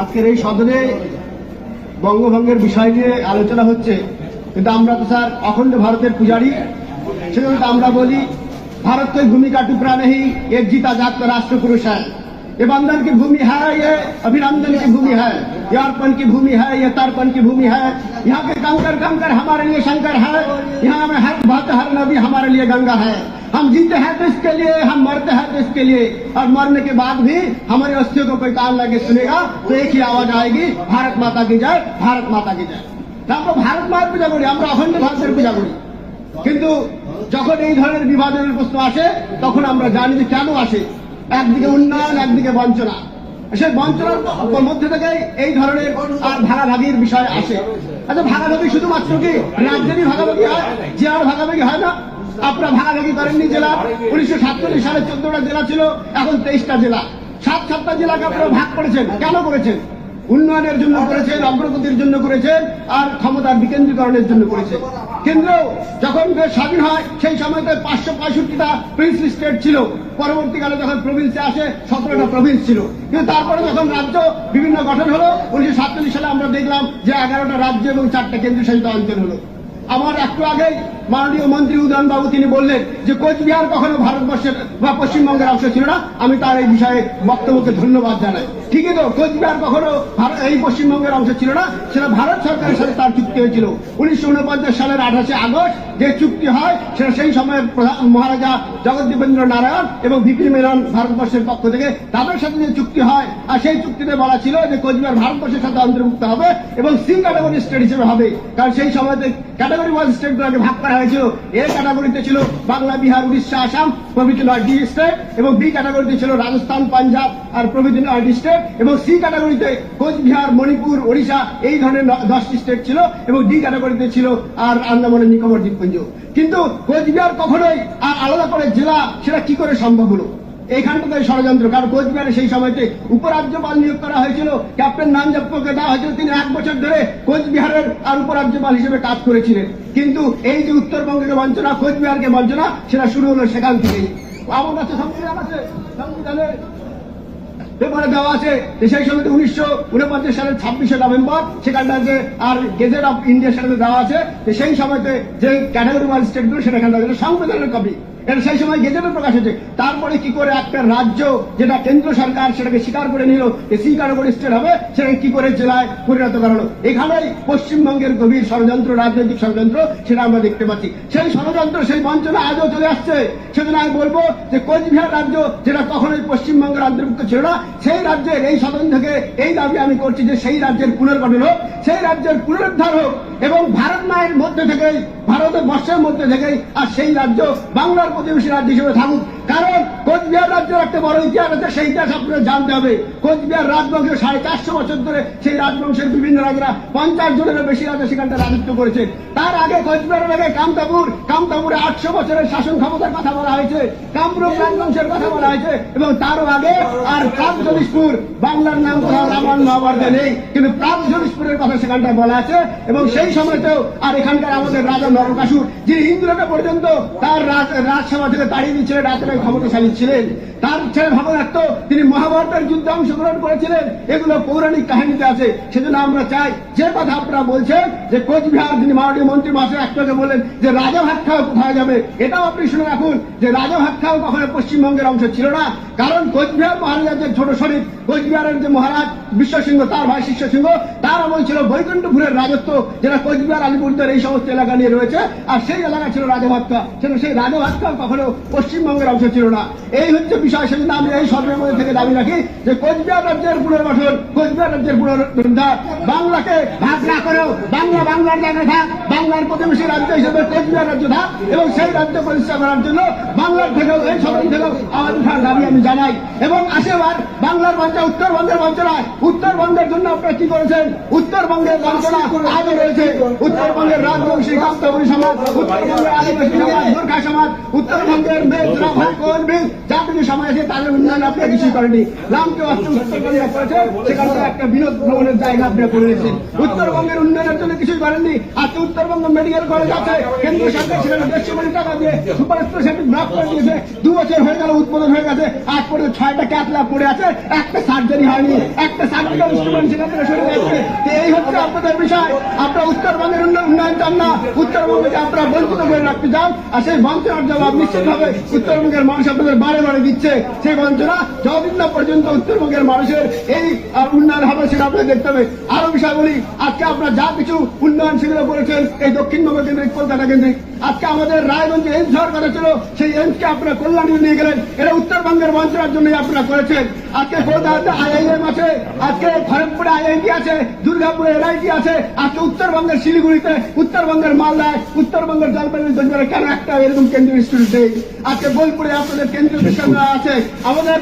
আজকের এই সদনে বঙ্গভঙ্গের বিষয় নিয়ে আলোচনা হচ্ছে কিন্তু আমরা তো স্যার অখণ্ড ভারতের পূজারী সেজন্য তো আমরা বলি भारत कोई भूमि का टुकड़ा नहीं एक जीता जागता राष्ट्र पुरुष है ये बंधन की भूमि है ये अभिनंदन की भूमि है ये अर्पण की भूमि है ये तर्पण की भूमि है यहाँ के कंकर कंकर हमारे लिए शंकर है यहाँ में हर भक्त हर नदी हमारे लिए गंगा है हम जीते हैं तो इसके लिए हम मरते हैं तो इसके लिए और मरने के बाद भी हमारे अस्थियों को कोई कान लगे सुनेगा तो एक ही आवाज आएगी भारत माता की जय भारत माता की जय তা আমরা ভারত মায়ের পূজা করি আমরা অখণ্ড ভারতের পূজা করি কিন্তু যখন এই ধরনের বিভাজনের প্রশ্ন আসে তখন আমরা জানি যে কেন আসে একদিকে উন্নয়ন একদিকে বঞ্চনা সেই বঞ্চনার মধ্যে থেকে এই ধরনের আর ভাগাভাগির বিষয় আসে আচ্ছা ভাগাভাগি শুধুমাত্র কি রাজ্যেরই ভাগাভাগি হয় জেলার ভাগাভাগি হয় না আপনারা ভাগাভাগি করেননি জেলা? উনিশশো সাতচল্লিশ সালে চোদ্দটা জেলা ছিল, এখন তেইশটা জেলা। সাত সাতটা জেলাকে আপনারা ভাগ করেছেন। কেন করেছেন? উন্নয়নের জন্য করেছেন, অগ্রগতির জন্য করেছেন, আর ক্ষমতার বিকেন্দ্রীকরণের জন্য করেছেন। কেন্দ্র যখন স্বাধীন হয়, সেই সময়তে পাঁচশো পঁয়ষট্টিটা প্রিন্স স্টেট ছিল। পরবর্তীকালে যখন প্রভিন্সে আসে, সতেরোটা প্রভিন্স ছিল। কিন্তু তারপরে যখন রাজ্য বিভিন্ন গঠন হলো, উনিশশো সাতচল্লিশ সালে আমরা দেখলাম যে এগারোটা রাজ্য এবং চারটা কেন্দ্রশাসিত অঞ্চল হলো। আমার একটু আগেই মাননীয় মন্ত্রী উদয়নবাবু তিনি বললেন যে কোচবিহার কখনো ভারতবর্ষের বা পশ্চিমবঙ্গের অংশ ছিল না। আমি তার এই বিষয়ে বক্তব্যকে ধন্যবাদ জানাই। ঠিকই তো, কোচবিহার কখনো এই পশ্চিমবঙ্গের অংশ ছিল না, সেটা ভারত সরকারের সাথে তার চুক্তি হয়েছিল। উনিশশো উনপঞ্চাশ সালের আঠাশে আগস্ট যে চুক্তি হয়, সেটা সেই সময়ের মহারাজা জগদ্দীপেন্দ্র নারায়ণ এবং ভিপি মেনন ভারতবর্ষের পক্ষ থেকে তাদের সাথে যে চুক্তি হয়, আর সেই চুক্তিতে বলা ছিল যে কোচবিহার ভারতবর্ষের সাথে অন্তর্ভুক্ত হবে এবং সি ক্যাটাগরি স্টেট হিসেবে হবে। কারণ সেই সময়তে ক্যাটাগরি ওয়াইজ স্টেটগুলোকে ভাগ করা হয়েছিল। এ ক্যাটাগরিতে ছিল বাংলা, বিহার, উড়িষ্যা, আসাম, প্রভৃতি নয়টি স্টেট এবং বি ক্যাটাগরিতে ছিল রাজস্থান, পাঞ্জাব আর প্রভৃতি নয়টি স্টেট। এবং সি ক্যাটাগরিতে কোচবিহার, মণিপুর, ওড়িশা এই ধরনের দশটি স্টেট ছিল এবং ডি ক্যাটাগরিতে ছিল আর আন্দামানের নিকোবর দ্বীপপুঞ্জ। কিন্তু কোচবিহার কখনোই আর আলাদা করে জেলা সেটা কি করে সম্ভব হলো? এইখানটাতে ষড়যন্ত্র, কারণ কোচবিহারে সেই সময়তে উপরাজ্যপাল নিয়োগ করা হয়েছিল, ক্যাপ্টেন নামজাপ্পকে দেওয়া হয়েছিল, তিনি এক বছর ধরে কোচবিহারের আর উপরাজ্যপাল হিসেবে কাজ করেছিলেন। কিন্তু এই যে উত্তরবঙ্গকে বঞ্চনা, কোচবিহারকে বঞ্চনা, সেটা শুরু হলো সেখান থেকেই। আমার কাছে সংবিধান আছে, সংবিধানের পেপারে দেওয়া আছে সেই সময় উনিশশো উনপঞ্চাশ সালের ছাব্বিশে নভেম্বর সেখানটাতে আর গেজেট অফ ইন্ডিয়া সেটাতে দেওয়া আছে সেই সময়তে যে ক্যাটাগরি ওয়াইজ স্টেটগুলো সেটা এখানে সংবিধানের কপি এটা সেই সময় গেজেটে প্রকাশ হয়েছে, তারপরে কি করে একটা রাজ্য যেটা কেন্দ্র সরকার সেটাকে স্বীকার করে নিল, যে সি ক্যাটাগরি স্টেট হবে, সেটাকে কি করে জেলায় পরিণত করানো এখানেই পশ্চিমবঙ্গের গভীর ষড়যন্ত্র, রাজনৈতিক ষড়যন্ত্র, সেটা আমরা দেখতে পাচ্ছি। সেই ষড়যন্ত্র, সেই বঞ্চনা আজও চলে আসছে। সেজন্য আমি বলব যে কোচবিহার রাজ্য, যেটা কখনোই পশ্চিমবঙ্গের অন্তর্ভুক্ত ছিল না, সেই রাজ্যের এই সদন থেকে এই দাবি আমি করছি যে সেই রাজ্যের পুনর্গঠন হোক, সেই রাজ্যের পুনরুদ্ধার হোক, এবং ভারত মায়ের মধ্যে থেকেই ভারতের বর্ষের মধ্যে থেকেই, আর সেই রাজ্য বাংলার প্রতিবেশী রাজ্য হিসেবে থাকুক। কারণ কোচবিহার রাজ্যের একটা বড় ইতিহাস আছে সেই ইতিহাস আপনাদের জানতে হবে। কোচবিহার রাজবংশ সাড়ে চারশো বছর ধরে সেই রাজবংশের বিভিন্ন রাজারা পঞ্চাশ জনেরও বেশি রাজা সেখানটা রাজত্ব করেছে। তার আগে কোচবিহারের আগে কামতাপুর কামতাপুরে আটশো বছরের শাসন ক্ষমতার কথা বলা হয়েছে, কামরূপ রাজবংশের কথা বলা হয়েছে, এবং তারও আগে আর প্রাগজলিশপুর বাংলার নাম কোথাও রামায়ণ মহাভারতে নেই, কিন্তু প্রাগজলিশপুরের কথা সেখানটায় বলা আছে, এবং সেই সময়তেও আর এখানকার আমাদের রাজা নরকাসুর যিনি ইন্দ্রকে পর্যন্ত তার রাজ- রাজসভা থেকে তাড়িয়ে দিয়েছিলেন রাত্রে ক্ষমতাশালী ছিলেন। তার ছেলে ভগদাত্ত, তিনি মহাভারতের যুদ্ধে অংশগ্রহণ করেছিলেন, এগুলো পৌরাণিক কাহিনীতে আছে। সেজন্য আমরা চাই, যে কথা আপনারা বলছেন, যে কোচবিহার যিনি মাননীয় মন্ত্রী মহাশয় একটাকে বললেন যে রাজাভাত খাও কোথায় যাবে, এটাও আপনি শুনে রাখুন যে রাজাভাত খাও কখনো পশ্চিমবঙ্গের অংশ ছিল না। কারণ কোচবিহার মহারাজার ছোট শরীর, কোচবিহারের যে মহারাজ বিশ্বসিংহ, তার ভাই শিষ্য সিংহ তার আমল ছিল বৈকুণ্ঠপুরের রাজত্ব, যেটা কোচবিহার আলিপুরদের এই সমস্ত এলাকা নিয়ে রয়েছে। আর সেই এলাকা ছিল রাজাভাতকা সেটা সেই রাজাভাতকা কখনো পশ্চিমবঙ্গের অংশ ছিল না। এই হচ্ছে বিষয়, সেজন্য আমি এই সর্বের মধ্যে থেকে দাবি রাখি যে কোচবিহার রাজ্যের পুনর্গঠন কোচবিহার রাজ্যের পুনরুদ্ধার বাংলাকে ভাগ না করেও বাংলা, বাংলার জায়গায় থাক। বাংলার প্রতিবেশী রাজ্য হিসেবে কোচবিহার রাজ্য থাক এবং সেই রাজ্য প্রতিষ্ঠা করার জন্য বাংলার থেকেও এই সদন থেকেও আওয়াজ উঠার দাবি আমি জানাই। এবং আসেবার বাংলার বঞ্চনা উত্তরবঙ্গের বঞ্চনায় উত্তরবঙ্গের জন্য আপনারা কি করেছেন? উত্তরবঙ্গের বঞ্চনা আজও রয়েছে। উত্তরবঙ্গের রাজবংশী কাপ্তবরী সমাজ, উত্তরবঙ্গের আদিবাসী সমাজ, গোর্খা সমাজ, উত্তরবঙ্গের মেঘরা ভাই কোন বিল যা কিছু সমাজ তাদের উন্নয়ন আপনারা কিছুই করেনি রামকে অস্ত্র উত্তরবঙ্গে উত্তরবঙ্গের উন্নয়নের জন্য কিছুই করেননি আজকে উত্তরবঙ্গ মেডিকেল কলেজ আছে, কেন্দ্রীয় সরকার সেখানে দেড়শো কোটি টাকা দিয়ে সুপার স্পেশালিটি ব্লক করে দিয়েছে। দু বছর হয়ে গেল উদ্বোধন হয়ে গেছে। আজ পর্যন্ত ছয়টা ক্যাথ ল্যাব পড়ে আছে, একটা সার্জারি হয়নি, একটা সার্জিক্যাল ইনস্ট্রুমেন্ট সেখান থেকে সরে তো এই হচ্ছে আপনাদের বিষয়। আপনারা উত্তরবঙ্গের উন্ন- উন্নয়ন চান না। উত্তরবঙ্গকে আপনারা বঞ্চিত করে রাখতে চান। আর সেই বঞ্চনার জবাব নিশ্চিতভাবে উত্তরবঙ্গের মানুষ আপনাদের বারে বারে দিচ্ছে। সেই বঞ্চনা যতদিন না পর্যন্ত উত্তরবঙ্গের মানুষের এই উন্নয়ন হবে সেটা আপনাদের দেখতে হবে। আরও বিষয় বলি, আজকে আপনারা যা কিছু উন্নয়ন সেগুলো করেছেন, এই দক্ষিণবঙ্গ কেন্দ্রিক, কলকাতা কেন্দ্রিক, আজকে আমাদের রায়গঞ্জে এমস হওয়ার কথা ছিল, সেই এমসকে আপনারা কল্যাণী নিয়ে গেলেন। এটা উত্তরবঙ্গের বঞ্চনার জন্যই আপনারা করেছেন। আজকে কলকাতাতে আইআইএম আছে, আজকে খড়গপুরে আইআইটি আছে, দুর্গাপুরে এনআইটি আছে, আজকে উত্তরবঙ্গের শিলিগুড়িতে, উত্তরবঙ্গের মালদায়, উত্তরবঙ্গের জলপাইগুড়ি দোষবারে কেন একটা এরকম কেন্দ্রীয় ইনস্টিটিউট নেই? আজকে বোলপুরে আপনাদের কেন্দ্রীয় বিশ্ববিদ্যালয় আছে। আমাদের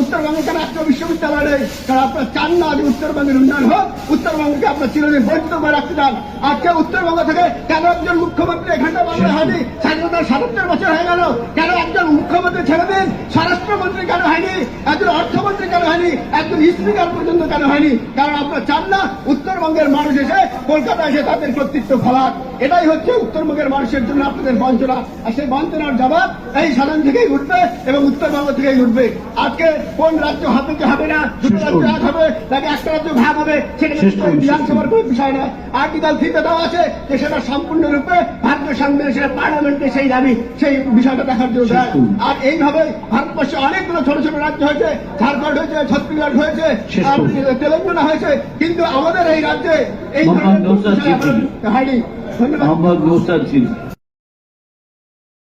উত্তরবঙ্গে কেন একটা বিশ্ববিদ্যালয় কারণ আপনারা চান না যে উত্তরবঙ্গের উন্নয়ন হোক, উত্তরবঙ্গকে আপনার চিরদিন করে রাখতে চান আজকে উত্তরবঙ্গ থেকে কেন একজন মুখ্যমন্ত্রী এখানটা বাংলা হয়নি? স্বাধীনতার সাতাত্তর বছর হয়ে গেল। কেন একজন মুখ্যমন্ত্রী ছেড়ে দিন? স্বরাষ্ট্রমন্ত্রী কেন হয়নি? একজন অর্থমন্ত্রী কেন হয়নি? একজন স্পিকার পর্যন্ত কেন হয়নি? কারণ আপনারা চান না উত্তরবঙ্গের মানুষ এসে কলকাতা এসে তাদের কর্তৃত্ব ফলাক। এটাই হচ্ছে উত্তরবঙ্গের মানুষের জন্য আপনাদের বঞ্চনা। আর সেই বঞ্চনার জবাব এই সাধারণ থেকেই উঠবে এবং উত্তরবঙ্গ থেকেই উঠবে। আজকে কোন রাজ্য কি হবে না দুটো রাজ্য এক হবে নাকি একটা রাজ্য ভাগ হবে সেটা শেষ করুন, শেষ বিধানসভার কোনো বিষয় না। আর্টিকেল থ্রিতে দেওয়া আছে যে সেটা সম্পূর্ণরূপে ভারতীয় সংবিধানে পার্লামেন্টে সেই দাবি সেই বিষয়টা দেখার জন্য আর এইভাবে ভারতবর্ষে অনেকগুলো ছোট ছোট রাজ্য হয়েছে ঝাড়খণ্ড হয়েছে ছত্তিশগড় হয়েছে তেলেঙ্গানা হয়েছে কিন্তু আমাদের এই রাজ্যে এই ধরনের। হয়নি। ধন্যবাদ।